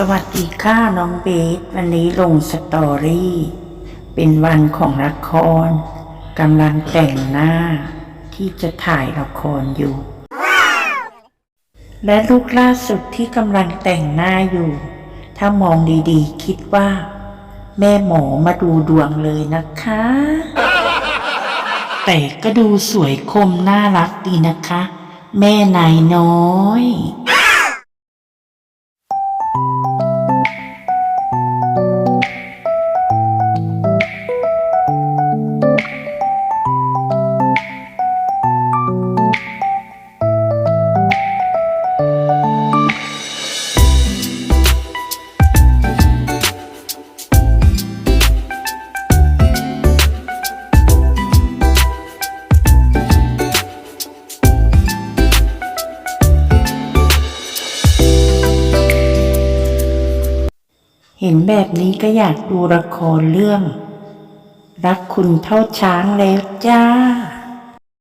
สวัสดีค่ะน้องเบสวันนี้ลงสตอรี่ เป็นวันของละครกำลังแต่งหน้า ที่จะถ่ายละครอยู่ และลูกล่าสุดที่กำลังแต่งหน้าอยู่ ถ้ามองดีๆ คิดว่า แม่หมอมาดูดวงเลยนะคะ แต่ก็ดูสวยคมน่ารักดีนะคะ แม่นายน้อย เห็นแบบนี้ก็อยากดูละครเรื่อง รักคุณเท่าช้างแล้วจ้า